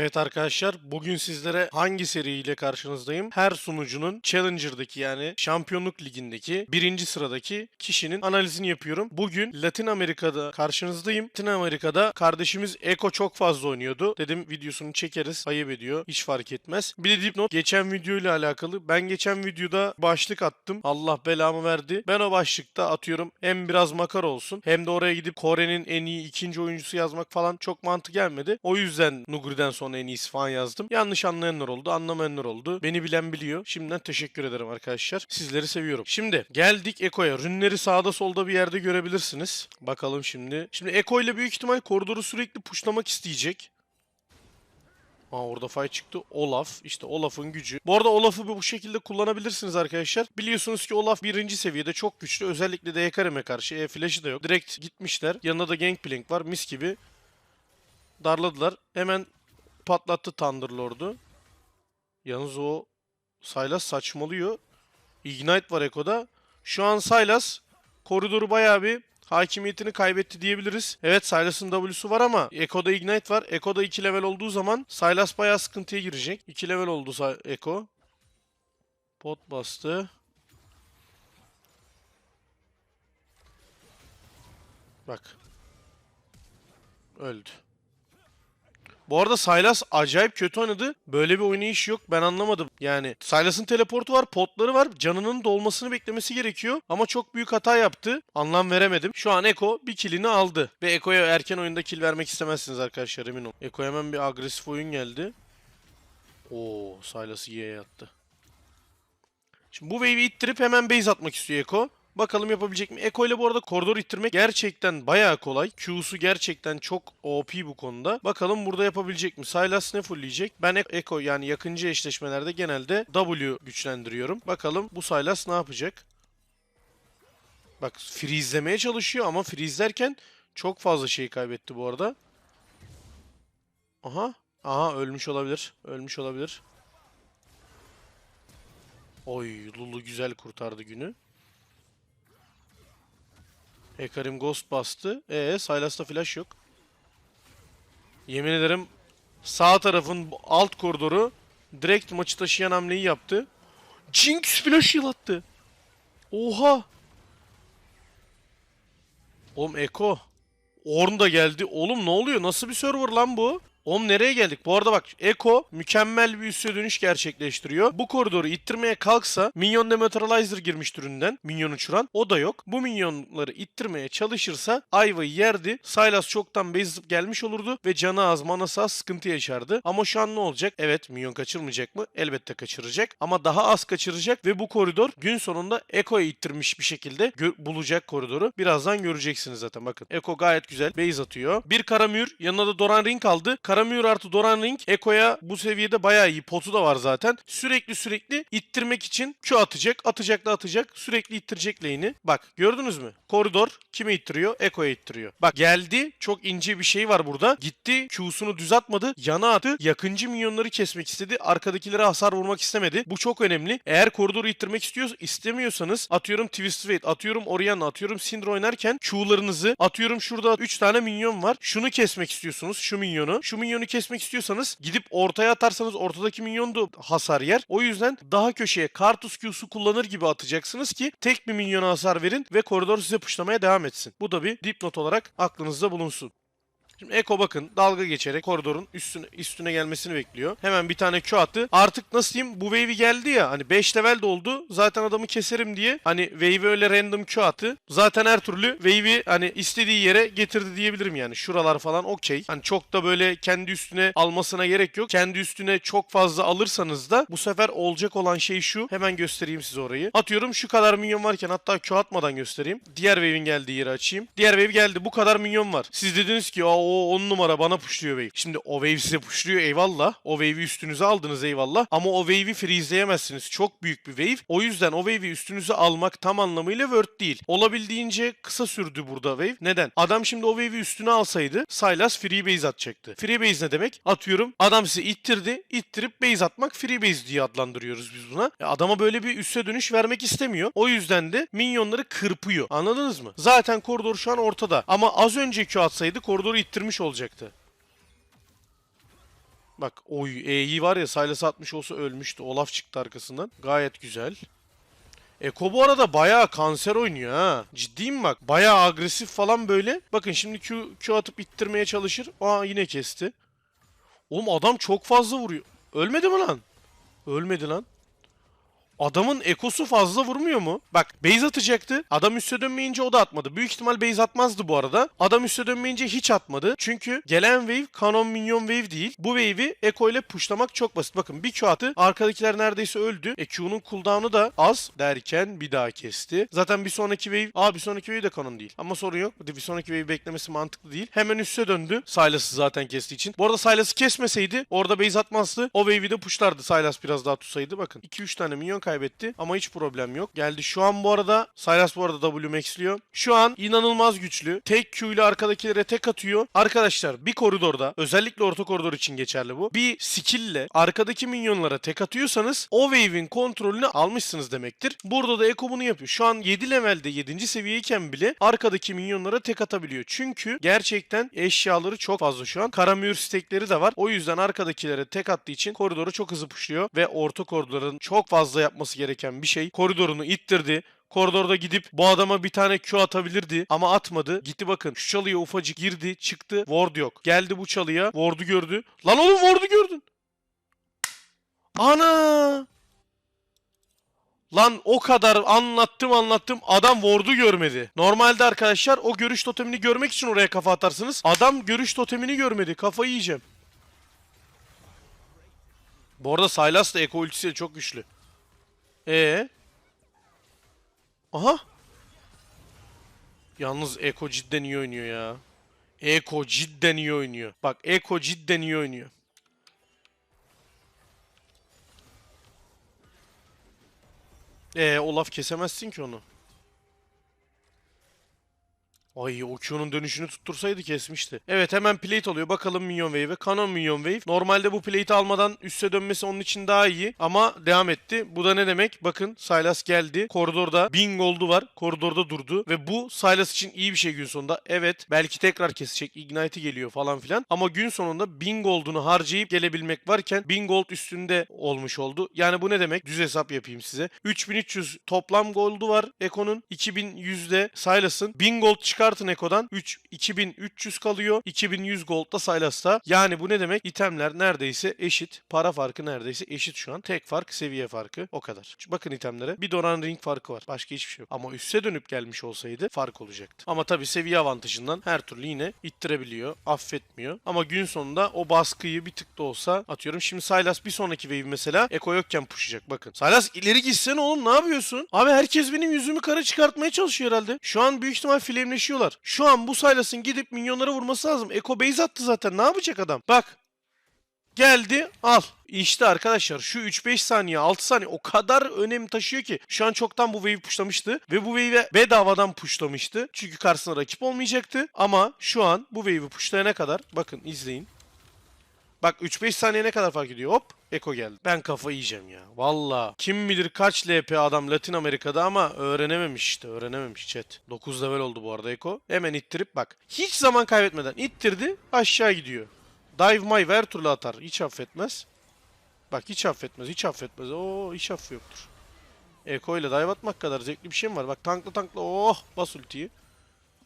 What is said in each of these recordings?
Evet arkadaşlar bugün sizlere hangi seriyle karşınızdayım? Her sunucunun Challenger'daki yani Şampiyonluk Ligi'ndeki birinci sıradaki kişinin analizini yapıyorum. Bugün Latin Amerika'da karşınızdayım. Latin Amerika'da kardeşimiz Eko çok fazla oynuyordu. Dedim videosunu çekeriz. Ayıp ediyor. Hiç fark etmez. Bir de dipnot geçen video ile alakalı. Ben geçen videoda başlık attım. Allah belamı verdi. Ben o başlıkta atıyorum hem biraz makar olsun hem de oraya gidip Kore'nin en iyi ikinci oyuncusu yazmak falan çok mantık gelmedi. O yüzden Nuguri'den sonra en iyisi falan yazdım. Yanlış anlayanlar oldu, anlamayanlar oldu. Beni bilen biliyor. Şimdiden teşekkür ederim arkadaşlar. Sizleri seviyorum. Şimdi geldik Eko'ya. Rünleri sağda solda bir yerde görebilirsiniz. Bakalım şimdi. Şimdi Eko ile büyük ihtimal koridoru sürekli puşlamak isteyecek. Aa orada fay çıktı. Olaf. İşte Olaf'ın gücü. Bu arada Olaf'ı bu şekilde kullanabilirsiniz arkadaşlar. Biliyorsunuz ki Olaf birinci seviyede çok güçlü. Özellikle de Hecarim'e karşı. E flash'ı da yok. Direkt gitmişler. Yanında da Gangplank var. Mis gibi. Darladılar. Hemen patlattı Thunderlord'u. Yalnız o Sylas saçmalıyor. Ignite var Eko'da. Şu an Sylas koridoru bayağı bir hakimiyetini kaybetti diyebiliriz. Evet Sylas'ın W'su var ama Eko'da Ignite var. Eko'da 2 level olduğu zaman Sylas bayağı sıkıntıya girecek. 2 level oldu Eko. Pot bastı. Bak. Öldü. Bu arada Sylas acayip kötü oynadı. Böyle bir oynayış yok. Ben anlamadım. Yani Sylas'ın teleportu var, potları var. Canının dolmasını beklemesi gerekiyor. Ama çok büyük hata yaptı. Anlam veremedim. Şu an Eko bir killini aldı. Ve Eko'ya erken oyunda kill vermek istemezsiniz arkadaşlar emin olun. Eko hemen bir agresif oyun geldi. Oo, Sylas'ı Y'ye yattı. Şimdi bu wave'i ittirip hemen base atmak istiyor Eko. Bakalım yapabilecek mi? Eko ile bu arada koridor ittirmek gerçekten bayağı kolay. Q'su gerçekten çok OP bu konuda. Bakalım burada yapabilecek mi? Sylas ne fullleyecek? Ben Ek- Eko yani yakıncı eşleşmelerde genelde W güçlendiriyorum. Bakalım bu Sylas ne yapacak? Bak freezelemeye çalışıyor ama freezelerken çok fazla şey kaybetti bu arada. Aha. Aha ölmüş olabilir. Ölmüş olabilir. Oy Lulu güzel kurtardı günü. Hekarim Ghost bastı. Ee, Sylas'ta flash yok. Yemin ederim sağ tarafın alt koridoru direkt maçı taşıyan hamleyi yaptı. Jinx flash yılattı. Oha. Oğlum Eko. Orn da geldi. Oğlum ne oluyor? Nasıl bir server lan bu? Oğlum nereye geldik? Bu arada bak Eko mükemmel bir üste dönüş gerçekleştiriyor. Bu koridoru ittirmeye kalksa Minyon Dematerializer girmiş türünden. Minyon uçuran. O da yok. Bu minyonları ittirmeye çalışırsa Ayva'yı yerdi. Sylas çoktan base gelmiş olurdu ve canı az manası az sıkıntı yaşardı. Ama şu an ne olacak? Evet minyon kaçırmayacak mı? Elbette kaçıracak. Ama daha az kaçıracak ve bu koridor gün sonunda Eko'ya ittirmiş bir şekilde bulacak koridoru. Birazdan göreceksiniz zaten bakın. Eko gayet güzel base atıyor. Bir Karamür yanına da Doran Ring aldı. Karamür artı Doran Ring Eko'ya bu seviyede bayağı iyi. Potu da var zaten. Sürekli sürekli ittirmek için Q atacak. Atacak da atacak. Sürekli ittirecek lane'i. Bak gördünüz mü? Koridor kime ittiriyor? Eko'ya ittiriyor. Bak geldi. Çok ince bir şey var burada. Gitti. Q'sunu düz atmadı. Yana attı. Yakıncı minyonları kesmek istedi. Arkadakilere hasar vurmak istemedi. Bu çok önemli. Eğer koridoru ittirmek istiyor, istemiyorsanız atıyorum Twist Fate, atıyorum Orianna, atıyorum Syndra oynarken Q'larınızı atıyorum şurada 3 tane minyon var. Şunu kesmek istiyorsunuz. Şu minyonu. Şu minyonu kesmek istiyorsanız gidip ortaya atarsanız ortadaki minyon da hasar yer. O yüzden daha köşeye Kartus Q'su kullanır gibi atacaksınız ki tek bir minyona hasar verin ve koridor size puşlamaya devam etsin. Bu da bir dipnot olarak aklınızda bulunsun. Şimdi Eko bakın dalga geçerek koridorun üstüne üstüne gelmesini bekliyor. Hemen bir tane Q attı. Artık nasıl diyeyim bu wave'i geldi ya hani 5 level de oldu. Zaten adamı keserim diye hani wave'i öyle random Q attı. Zaten her türlü wave'i hani istediği yere getirdi diyebilirim yani. Şuralar falan okey. Hani çok da böyle kendi üstüne almasına gerek yok. Kendi üstüne çok fazla alırsanız da bu sefer olacak olan şey şu. Hemen göstereyim size orayı. Atıyorum şu kadar minyon varken hatta Q atmadan göstereyim. Diğer wave'in geldiği yeri açayım. Diğer wave geldi. Bu kadar minyon var. Siz dediniz ki o 10 numara bana pushluyor wave. Şimdi o wave size pushluyor eyvallah. O wave'i üstünüze aldınız eyvallah. Ama o wave'i freezeleyemezsiniz. Çok büyük bir wave. O yüzden o wave'i üstünüze almak tam anlamıyla word değil. Olabildiğince kısa sürdü burada wave. Neden? Adam şimdi o wave'i üstüne alsaydı Sylas free base atacaktı. Free base ne demek? Atıyorum adam sizi ittirdi. ittirip base atmak free base diye adlandırıyoruz biz buna. E, adama böyle bir üste dönüş vermek istemiyor. O yüzden de minyonları kırpıyor. Anladınız mı? Zaten koridor şu an ortada. Ama az önce Q atsaydı koridoru ittirmiş olacaktı. Bak oy E'yi var ya Silas atmış olsa ölmüştü. Olaf çıktı arkasından. Gayet güzel. Eko bu arada bayağı kanser oynuyor ha. Ciddiyim bak. Bayağı agresif falan böyle. Bakın şimdi Q, Q atıp ittirmeye çalışır. Aa yine kesti. Oğlum adam çok fazla vuruyor. Ölmedi mi lan? Ölmedi lan. Adamın ekosu fazla vurmuyor mu? Bak base atacaktı. Adam üste dönmeyince o da atmadı. Büyük ihtimal base atmazdı bu arada. Adam üste dönmeyince hiç atmadı. Çünkü gelen wave kanon minyon wave değil. Bu wave'i Eko ile pushlamak çok basit. Bakın bir Q attı. Arkadakiler neredeyse öldü. E Q'nun cooldown'u da az derken bir daha kesti. Zaten bir sonraki wave... Aa bir sonraki wave de kanon değil. Ama sorun yok. Bir sonraki wave beklemesi mantıklı değil. Hemen üste döndü. Sylas'ı zaten kestiği için. Bu arada Sylas'ı kesmeseydi orada base atmazdı. O wave'i de pushlardı. Sylas biraz daha tutsaydı. Bakın 2-3 tane minyon kaybetti ama hiç problem yok. Geldi şu an bu arada Sylas bu arada W maxliyor. Şu an inanılmaz güçlü. Tek Q ile arkadakilere tek atıyor. Arkadaşlar bir koridorda özellikle orta koridor için geçerli bu. Bir skill ile arkadaki minyonlara tek atıyorsanız o wave'in kontrolünü almışsınız demektir. Burada da Eko bunu yapıyor. Şu an 7 levelde 7. seviyeyken bile arkadaki minyonlara tek atabiliyor. Çünkü gerçekten eşyaları çok fazla şu an. Karamür stekleri de var. O yüzden arkadakilere tek attığı için koridoru çok hızlı pushluyor ve orta koridorun çok fazla yapması gereken bir şey. Koridorunu ittirdi. Koridorda gidip bu adama bir tane Q atabilirdi ama atmadı. Gitti bakın şu çalıya ufacık girdi çıktı ward yok. Geldi bu çalıya ward'u gördü. Lan oğlum ward'u gördün. Ana! Lan o kadar anlattım anlattım adam ward'u görmedi. Normalde arkadaşlar o görüş totemini görmek için oraya kafa atarsınız. Adam görüş totemini görmedi. Kafayı yiyeceğim. Bu arada Sylas da Eko ultisiyle çok güçlü. Ee? Aha. Yalnız Eko cidden iyi oynuyor ya. Eko cidden iyi oynuyor. Bak Eko cidden iyi oynuyor. Ee Olaf kesemezsin ki onu. Ay o Q'nun dönüşünü tuttursaydı kesmişti. Evet hemen plate oluyor. Bakalım Minyon Wave'e. Canon Minyon Wave. Normalde bu plate almadan üste dönmesi onun için daha iyi. Ama devam etti. Bu da ne demek? Bakın Sylas geldi. Koridorda 1000 gold'u var. Koridorda durdu. Ve bu Sylas için iyi bir şey gün sonunda. Evet belki tekrar kesecek. Ignite'i geliyor falan filan. Ama gün sonunda 1000 gold'unu harcayıp gelebilmek varken 1000 gold üstünde olmuş oldu. Yani bu ne demek? Düz hesap yapayım size. 3300 toplam gold'u var Eko'nun. 2100'de Sylas'ın. 1000 gold çıkartın Eko'dan. 3 2300 kalıyor. 2100 gold da Sylas'ta. Yani bu ne demek? İtemler neredeyse eşit. Para farkı neredeyse eşit şu an. Tek fark seviye farkı. O kadar. Bakın itemlere. Bir Doran Ring farkı var. Başka hiçbir şey yok. Ama üste dönüp gelmiş olsaydı fark olacaktı. Ama tabii seviye avantajından her türlü yine ittirebiliyor. Affetmiyor. Ama gün sonunda o baskıyı bir tık da olsa atıyorum. Şimdi Sylas bir sonraki wave mesela Eko yokken pushlayacak. Bakın. Sylas ileri gitsene oğlum ne yapıyorsun? Abi herkes benim yüzümü kara çıkartmaya çalışıyor herhalde. Şu an büyük ihtimal flameleşiyorlar. Şu an bu Sylas'ın gidip minyonlara vurması lazım. Eko base attı zaten. Ne yapacak adam? Bak. Geldi al. İşte arkadaşlar şu 3-5 saniye 6 saniye o kadar önem taşıyor ki. Şu an çoktan bu wave'i pushlamıştı. Ve bu wave'i bedavadan pushlamıştı. Çünkü karşısına rakip olmayacaktı. Ama şu an bu wave'i pushlayana kadar bakın izleyin. Bak 3-5 saniye ne kadar fark ediyor? Hop Eko geldi. Ben kafa yiyeceğim ya. Valla. Kim bilir kaç LP adam Latin Amerika'da ama öğrenememiş işte. Öğrenememiş chat. 9 level oldu bu arada Eko. Hemen ittirip bak. Hiç zaman kaybetmeden ittirdi. Aşağı gidiyor. Dive my her türlü atar. Hiç affetmez. Bak hiç affetmez. Hiç affetmez. Oo hiç affı yoktur. Eko ile dive atmak kadar zevkli bir şey mi var? Bak tankla tankla. Oh bas ultiyi.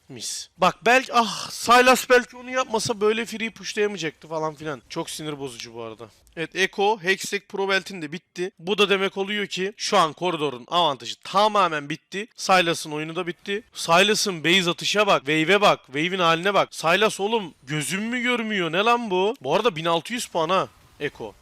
Mis. Bak belki ah Sylas belki onu yapmasa böyle free pushlayamayacaktı falan filan. Çok sinir bozucu bu arada. Evet Eko Hextech Pro Belt'in de bitti. Bu da demek oluyor ki şu an koridorun avantajı tamamen bitti. Sylas'ın oyunu da bitti. Sylas'ın base atışa bak. Wave'e bak. Wave'in haline bak. Sylas oğlum gözüm mü görmüyor? Ne lan bu? Bu arada 1600 puan ha. Eko.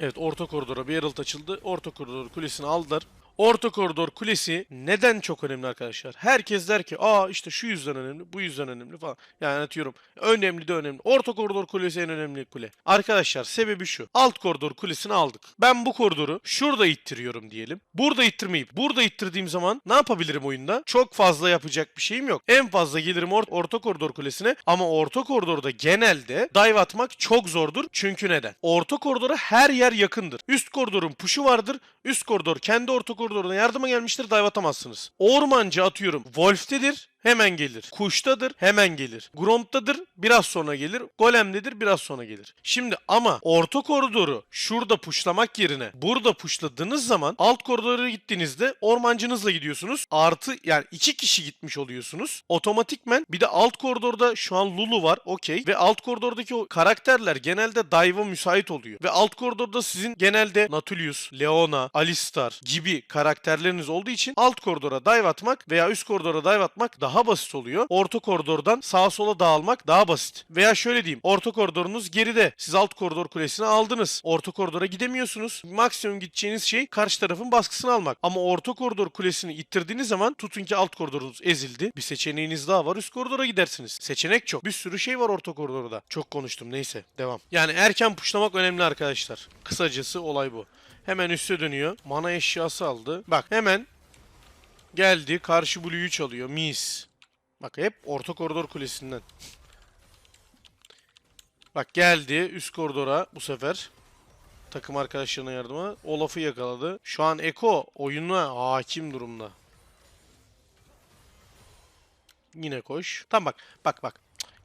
Evet orta koridora bir Herald açıldı. Orta koridor kulesini aldılar. Orta koridor kulesi neden çok önemli arkadaşlar? Herkes der ki aa işte şu yüzden önemli, bu yüzden önemli falan. Yani atıyorum önemli de önemli. Orta koridor kulesi en önemli kule. Arkadaşlar sebebi şu. Alt koridor kulesini aldık. Ben bu koridoru şurada ittiriyorum diyelim. Burada ittirmeyip burada ittirdiğim zaman ne yapabilirim oyunda? Çok fazla yapacak bir şeyim yok. En fazla gelirim or- orta koridor kulesine ama orta koridorda genelde dive atmak çok zordur. Çünkü neden? Orta koridora her yer yakındır. Üst koridorun puşu vardır. Üst koridor kendi orta koridoruna yardıma gelmiştir dive atamazsınız. Ormancı atıyorum Wolf'tedir. Hemen gelir. Kuş'tadır hemen gelir. Gromp'tadır biraz sonra gelir. Golem'dedir biraz sonra gelir. Şimdi ama orta koridoru şurada puşlamak yerine burada puşladığınız zaman alt koridora gittiğinizde ormancınızla gidiyorsunuz. Artı yani iki kişi gitmiş oluyorsunuz. Otomatikmen bir de alt koridorda şu an Lulu var okey. Ve alt koridordaki o karakterler genelde dive'a müsait oluyor. Ve alt koridorda sizin genelde Nautilus, Leona, Alistar gibi karakterleriniz olduğu için alt koridora dive atmak veya üst koridora dive atmak daha basit oluyor. Orta koridordan sağa sola dağılmak daha basit. Veya şöyle diyeyim. Orta koridorunuz geride. Siz alt koridor kulesini aldınız. Orta koridora gidemiyorsunuz. Maksimum gideceğiniz şey karşı tarafın baskısını almak. Ama orta koridor kulesini ittirdiğiniz zaman tutun ki alt koridorunuz ezildi. Bir seçeneğiniz daha var. Üst koridora gidersiniz. Seçenek çok. Bir sürü şey var orta koridorda. Çok konuştum. Neyse. Devam. Yani erken puşlamak önemli arkadaşlar. Kısacası olay bu. Hemen üste dönüyor. Mana eşyası aldı. Bak hemen geldi. Karşı Blue'yu çalıyor. Mis. Bak hep orta koridor kulesinden. Bak geldi üst koridora bu sefer. Takım arkadaşlarına yardıma. Olaf'ı yakaladı. Şu an Eko oyuna hakim durumda. Yine koş. Tam bak. Bak bak.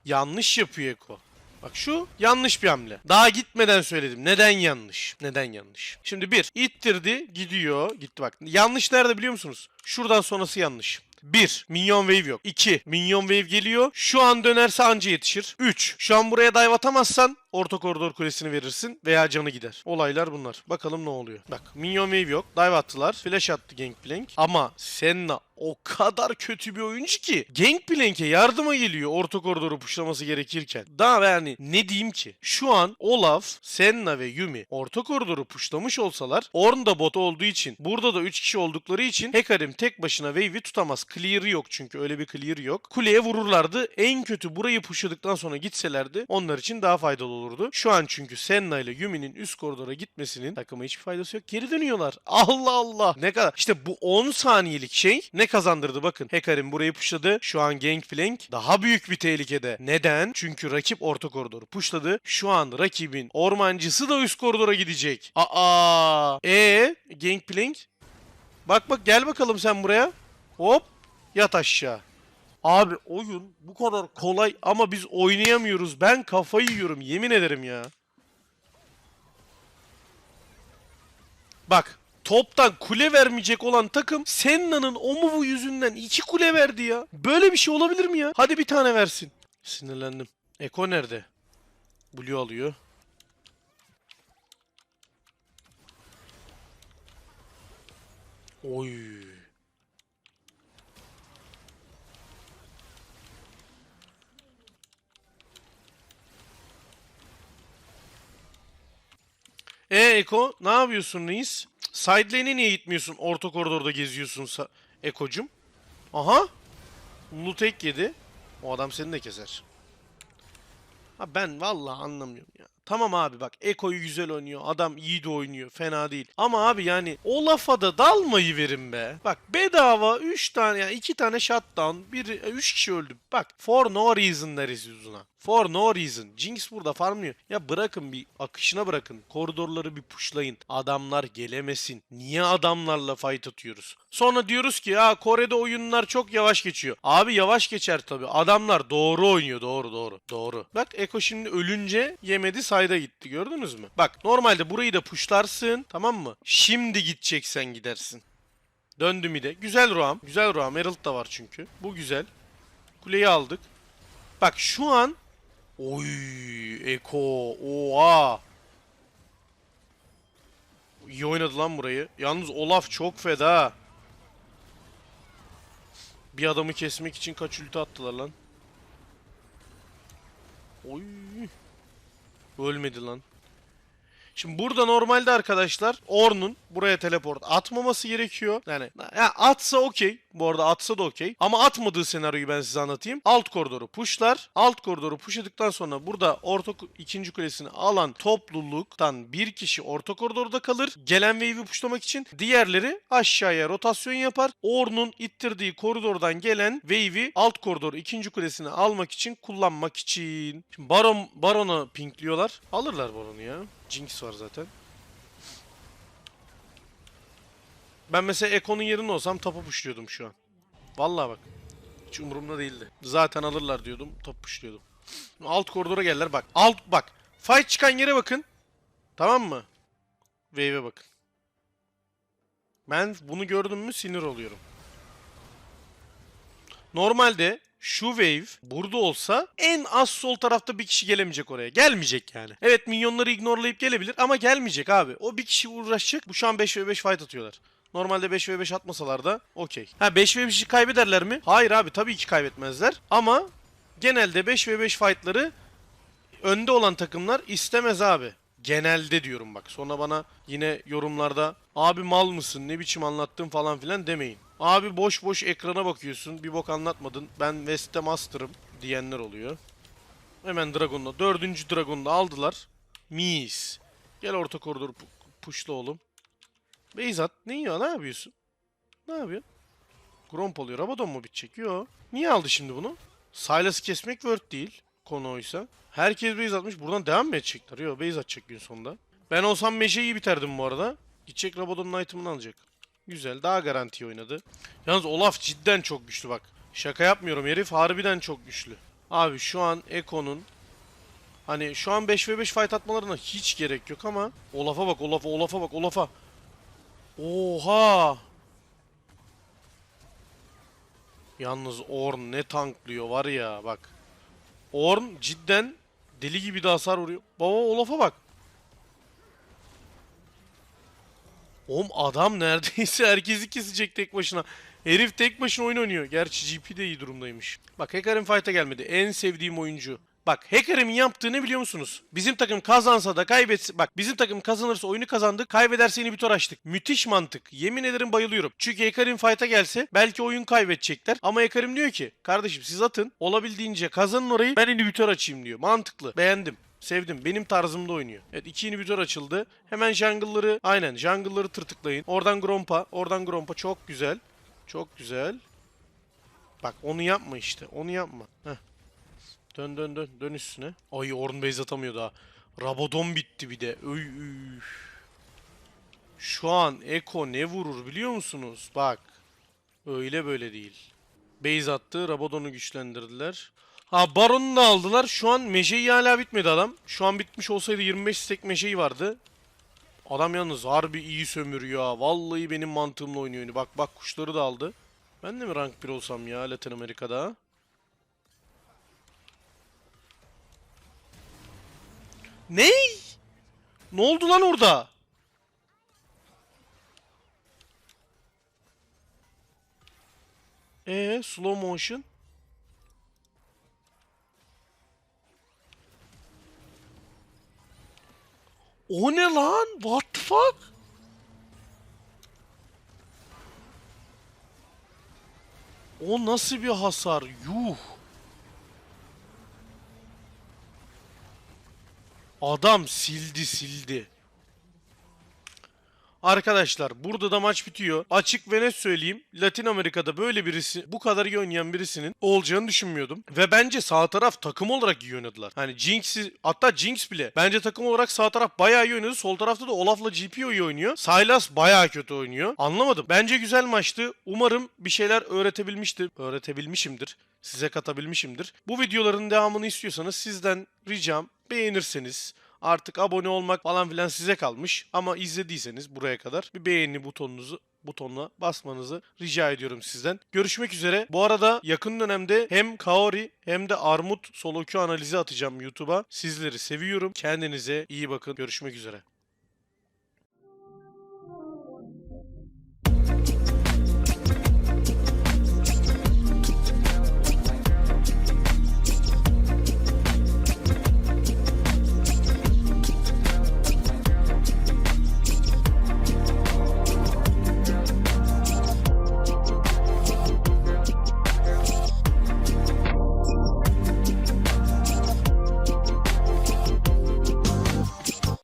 Yanlış yapıyor Eko. Bak şu yanlış bir hamle. Daha gitmeden söyledim. Neden yanlış? Neden yanlış? Şimdi bir, ittirdi, gidiyor. Gitti bak. Yanlış nerede biliyor musunuz? Şuradan sonrası yanlış. 1. Minyon wave yok. 2. Minyon wave geliyor. Şu an dönerse anca yetişir. 3. Şu an buraya dive atamazsan orta koridor kulesini verirsin veya canı gider. Olaylar bunlar. Bakalım ne oluyor. Bak minyon wave yok. Dive attılar. Flash attı Gangplank. Ama Senna o kadar kötü bir oyuncu ki Gangplank'e yardıma geliyor orta koridoru puşlaması gerekirken. Daha yani ne diyeyim ki? Şu an Olaf, Senna ve Yumi orta koridoru puşlamış olsalar Ornn da bot olduğu için burada da 3 kişi oldukları için Hekarim tek başına wave'i tutamaz. Clear'ı yok çünkü öyle bir clear yok. Kuleye vururlardı. En kötü burayı puşladıktan sonra gitselerdi onlar için daha faydalı olurdu. Şu an çünkü Senna ile Yumi'nin üst koridora gitmesinin takıma hiçbir faydası yok. Geri dönüyorlar. Allah Allah. Ne kadar işte bu 10 saniyelik şey ne kazandırdı bakın. Hekarim burayı puşladı. Şu an Gangplank daha büyük bir tehlikede. Neden? Çünkü rakip orta koridoru puşladı. Şu an rakibin ormancısı da üst koridora gidecek. Aa! E Gangplank Bak bak gel bakalım sen buraya. Hop yat aşağı. Abi oyun bu kadar kolay ama biz oynayamıyoruz. Ben kafayı yiyorum yemin ederim ya. Bak toptan kule vermeyecek olan takım Senna'nın o move'u yüzünden iki kule verdi ya. Böyle bir şey olabilir mi ya? Hadi bir tane versin. Sinirlendim. Eko nerede? Blue alıyor. Oy. E Eko ne yapıyorsun reis? Side lane'e niye gitmiyorsun? Orta koridorda geziyorsun Eko'cum. Aha. Lulu tek yedi. O adam seni de keser. Ha ben vallahi anlamıyorum ya. Tamam abi bak Eko'yu güzel oynuyor. Adam iyi de oynuyor. Fena değil. Ama abi yani o lafa da dalmayı verin be. Bak bedava 3 tane yani 2 tane shutdown. 1 3 kişi öldü. Bak for no reason deriz yüzüne. For no reason. Jinx burada farmlıyor. Ya bırakın bir akışına bırakın. Koridorları bir pushlayın. Adamlar gelemesin. Niye adamlarla fight atıyoruz? Sonra diyoruz ki ya Kore'de oyunlar çok yavaş geçiyor. Abi yavaş geçer tabii. Adamlar doğru oynuyor. Doğru doğru. Doğru. Bak Eko şimdi ölünce yemedi sayda gitti. Gördünüz mü? Bak normalde burayı da pushlarsın. Tamam mı? Şimdi gideceksen gidersin. Döndü mi de. Güzel Roam. Güzel Roam. Herald da var çünkü. Bu güzel. Kuleyi aldık. Bak şu an Oy Eko. Oha. İyi oynadı lan burayı. Yalnız Olaf çok feda. Bir adamı kesmek için kaç ulti attılar lan. Oy. Ölmedi lan. Şimdi burada normalde arkadaşlar Ornn'un buraya teleport atmaması gerekiyor. Yani ya atsa okey. Bu arada atsa da okey. Ama atmadığı senaryoyu ben size anlatayım. Alt koridoru pushlar. Alt koridoru pushladıktan sonra burada orta ikinci kulesini alan topluluktan bir kişi orta koridorda kalır. Gelen wave'i pushlamak için. Diğerleri aşağıya rotasyon yapar. Ornn'un ittirdiği koridordan gelen wave'i alt koridoru ikinci kulesini almak için kullanmak için. Şimdi Baron Baron'u pinkliyorlar. Alırlar Baron'u ya. Jinx var zaten. Ben mesela Eko'nun yerinde olsam tapu pushluyordum şu an. Vallahi bak. Hiç umurumda değildi. Zaten alırlar diyordum. Top puşluyordum. Alt koridora geldiler bak. Alt bak. Fight çıkan yere bakın. Tamam mı? Wave'e bakın. Ben bunu gördüm mü sinir oluyorum. Normalde şu wave burada olsa en az sol tarafta bir kişi gelemeyecek oraya. Gelmeyecek yani. Evet minyonları ignorelayıp gelebilir ama gelmeyecek abi. O bir kişi uğraşacak. Bu şu an 5 ve 5 fight atıyorlar. Normalde 5 ve 5 atmasalar da okey. Ha 5 ve 5'i kaybederler mi? Hayır abi tabii ki kaybetmezler. Ama genelde 5 ve 5 fightları önde olan takımlar istemez abi. Genelde diyorum bak. Sonra bana yine yorumlarda abi mal mısın ne biçim anlattın falan filan demeyin. Abi boş boş ekrana bakıyorsun bir bok anlatmadın ben West'te master'ım diyenler oluyor. Hemen Dragon'la dördüncü Dragon'u da aldılar. Mis. Gel orta koridor pu- puşla oğlum. Beyzat ne yiyor ne yapıyorsun? Ne yapıyorsun? Gromp oluyor. Rabadon mu bitecek? Yo. Niye aldı şimdi bunu? Silas'ı kesmek Word değil. Konu oysa. Herkes base atmış. Buradan devam mı edecekler? Yo base atacak gün sonunda. Ben olsam Meşe'yi biterdim bu arada. Gidecek Rabadon'un item'ını alacak. Güzel. Daha garanti oynadı. Yalnız Olaf cidden çok güçlü bak. Şaka yapmıyorum. Herif harbiden çok güçlü. Abi şu an Eko'nun Hani şu an 5 ve 5 fight atmalarına hiç gerek yok ama Olaf'a bak Olaf'a Olaf'a bak Olaf'a Oha Yalnız Orn ne tanklıyor var ya bak. Orn cidden deli gibi de hasar vuruyor. Baba Olaf'a bak. Oğlum adam neredeyse herkesi kesecek tek başına. Herif tek başına oyun oynuyor. Gerçi GP de iyi durumdaymış. Bak Hecarim fight'a gelmedi. En sevdiğim oyuncu. Bak Hecarim'in yaptığı ne biliyor musunuz? Bizim takım kazansa da kaybetse... Bak bizim takım kazanırsa oyunu kazandık. Kaybederse inhibitor açtık. Müthiş mantık. Yemin ederim bayılıyorum. Çünkü Hecarim fight'a gelse belki oyun kaybedecekler. Ama Hecarim diyor ki kardeşim siz atın. Olabildiğince kazanın orayı. Ben inhibitor açayım diyor. Mantıklı. Beğendim. Sevdim. Benim tarzımda oynuyor. Evet iki inhibitor açıldı. Hemen jungle'ları aynen jungle'ları tırtıklayın. Oradan Grompa. Oradan Grompa. Çok güzel. Çok güzel. Bak onu yapma işte. Onu yapma. Heh. Dön dön dön. Dön üstüne. Ay Orn base atamıyor daha. Rabadon bitti bir de. Öy, üy. Şu an Eko ne vurur biliyor musunuz? Bak. Öyle böyle değil. Base attı. Rabadon'u güçlendirdiler. Ha Baron'u da aldılar. Şu an meşeyi hala bitmedi adam. Şu an bitmiş olsaydı 25 stack meşeyi vardı. Adam yalnız harbi iyi sömürüyor. Vallahi benim mantığımla oynuyor. Bak bak kuşları da aldı. Ben de mi rank 1 olsam ya Latin Amerika'da? Ne? Ne oldu lan orada? Ee, slow motion. O ne lan? What the fuck? O nasıl bir hasar? Yuh. Adam sildi sildi. Arkadaşlar burada da maç bitiyor. Açık ve net söyleyeyim. Latin Amerika'da böyle birisi bu kadar iyi oynayan birisinin olacağını düşünmüyordum. Ve bence sağ taraf takım olarak iyi oynadılar. Hani Jinx'i hatta Jinx bile bence takım olarak sağ taraf bayağı iyi oynadı. Sol tarafta da Olaf'la GP iyi oynuyor. Sylas bayağı kötü oynuyor. Anlamadım. Bence güzel maçtı. Umarım bir şeyler öğretebilmiştir. Öğretebilmişimdir. Size katabilmişimdir. Bu videoların devamını istiyorsanız sizden ricam beğenirseniz Artık abone olmak falan filan size kalmış. Ama izlediyseniz buraya kadar bir beğeni butonunuzu butonuna basmanızı rica ediyorum sizden. Görüşmek üzere. Bu arada yakın dönemde hem Kaori hem de Armut solo queue analizi atacağım YouTube'a. Sizleri seviyorum. Kendinize iyi bakın. Görüşmek üzere.